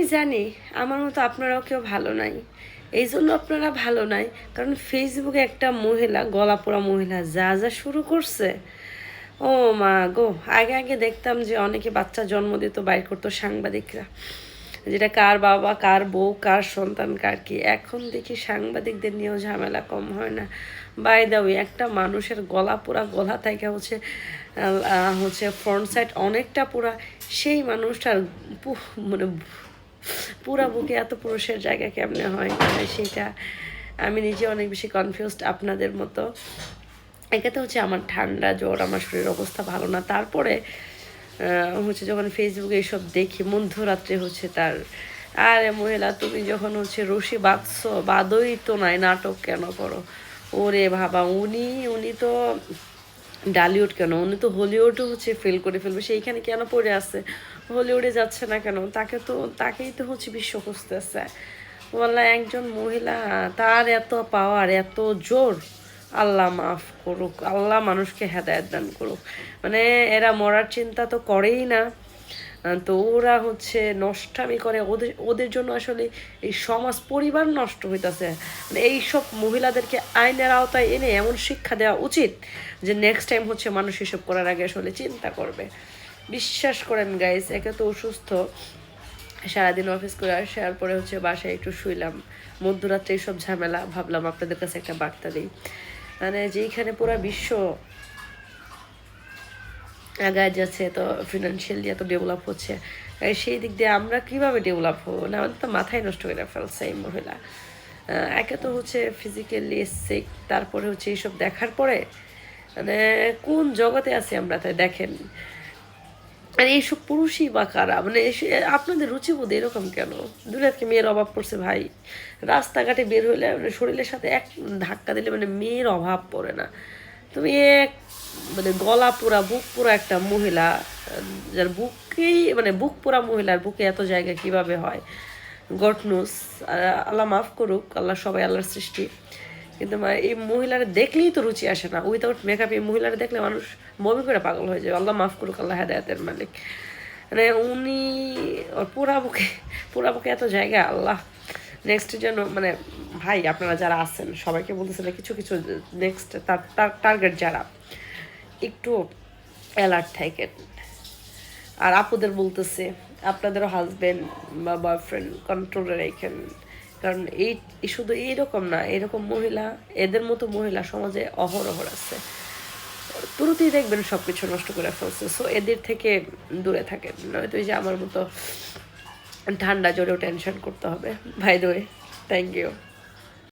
আমি জানি আমার মতো আপনারাও কেউ ভালো নাই। এই জন্য আপনারা ভালো নাই। কারণ ফেসবুকে একটা মহিলা গলা পোড়া মহিলা, যা যা শুরু করছে, ও মা গো। আগে আগে দেখতাম যে অনেকে বাচ্চা জন্ম দিত, বাইর করতো সাংবাদিকরা। যেটা কার বাবা, কার বউ, কার সন্তান, কার কি। এখন দেখি সাংবাদিকদের নিয়েও ঝামেলা কম হয় না। বাই দা ওয়ে একটা মানুষের গলা পোড়া গলা থেকে হচ্ছে হচ্ছে ফ্রন্ট সাইড অনেকটা পোড়া। সেই মানুষটার মানে পুরা বুকে এত পুরুষের জায়গা কেমনে হয়? মানে সেটা আমি নিজে অনেক বেশি কনফিউজড আপনাদের মতো। একে হচ্ছে আমার ঠান্ডা জ্বর, আমার শরীরের অবস্থা ভালো না। তারপরে হচ্ছে যখন ফেসবুকে এইসব দেখি, মধ্যরাত্রে হচ্ছে তার, আরে মহিলা, তুমি যখন হচ্ছে রশি বাঁধছো বাদই তো নাই, নাটক কেন করো? ওরে বাবা, উনি উনি তো ডালিউড কেন? উনি তো হলিউডও হচ্ছে ফেল করে ফেলবে। সেইখানে কেন পড়ে আছে? হলিউডে যাচ্ছে না কেন? তাকে তো, তাকেই তো হচ্ছে বিশ্ব খুঁজতেছে। বললা একজন মহিলা, তার এত পাওয়ার এত জোর, আল্লাহ মাফ করুক, আল্লাহ মানুষকে হেদায়ত দান করুক। মানে এরা মরার চিন্তা তো করেই না। তো ওরা হচ্ছে নষ্টামি করে। ওদের ওদের জন্য আসলে এই সমাজ, পরিবার নষ্ট হইতাছে। মানে এইসব মহিলাদেরকে আইনের আওতায় এনে এমন শিক্ষা দেওয়া উচিত যে নেক্সট টাইম হচ্ছে মানুষ এসব করার আগে আসলে চিন্তা করবে। বিশ্বাস করেন গাইস একে তো অসুস্থ। সারাদিন অফিস করে আসার পরে হচ্ছে বাসায় একটু শুইলাম। মধ্যরাত্রে এইসব ঝামেলা, ভাবলাম আপনাদের কাছে একটা বার্তা দিই। মানে যেইখানে পুরো বিশ্ব আগায় যাচ্ছে, তো ফিনান্সিয়ালি এত ডেভেলপ হচ্ছে। সেই দিক দিয়ে আমরা কীভাবে ডেভেলপ হব? না, আমাদের তো মাথায় নষ্ট করে ফেলছে এই মহিলা। একে তো হচ্ছে ফিজিক্যালি সিক তারপরে হচ্ছে এইসব দেখার পরে মানে কোন জগতে আছি আমরা তাই দেখেন। আর এইসব পুরুষই বা কারা? মানে আপনাদের রুচিবোধ এরকম কেন? দুনিয়াতে মেয়ের অভাব পড়ছে ভাই। রাস্তাঘাটে বের হইলে মানে শরীরের সাথে এক ধাক্কা দিলে মানে মেয়ের অভাব পড়ে না। তুমি এক মানে গলা পোড়া বুক পোড়া একটা মহিলা, যার বুকেই মানে বুক পোড়া মহিলার বুকে এত জায়গা কীভাবে হয়? গটনুস আল্লাহ মাফ করুক, আল্লাহ সবাই আল্লাহর সৃষ্টি। কিন্তু এই মহিলারা দেখলেই তো রুচি আসে না। উইদাউট মেকআপ এই মহিলারা দেখলে মানুষ বমি করে পাগল হয়ে যায় আল্লাহ মাফ করুক, আল্লাহ হেদায়তের মালিক। মানে উনি, ওর পুরা বুকে পুরা বুকে এত জায়গা, আল্লাহ। নেক্সট যেন মানে ভাই, আপনারা যারা আছেন, সবাইকে বলতেছিলেন কিছু কিছু নেক্সট তার টার্গেট যারা, একটু অ্যালার্ট থাকেন। আর আপুদের বলতেছে, আপনাদেরও হাজবেন্ড বা বয়ফ্রেন্ড কন্ট্রোলে রেখেন। কারণ এই শুধু এইরকম না, এরকম মহিলা, এদের মতো মহিলা সমাজে অহরহর আছে। তুরুতেই দেখবেন সব কিছু নষ্ট করে ফেলছে। সো এদের থেকে দূরে থাকেন। নয়তো এই যে আমার মতো ঠান্ডা জোরেও টেনশন করতে হবে। ভাই দোয়ে থ্যাংক ইউ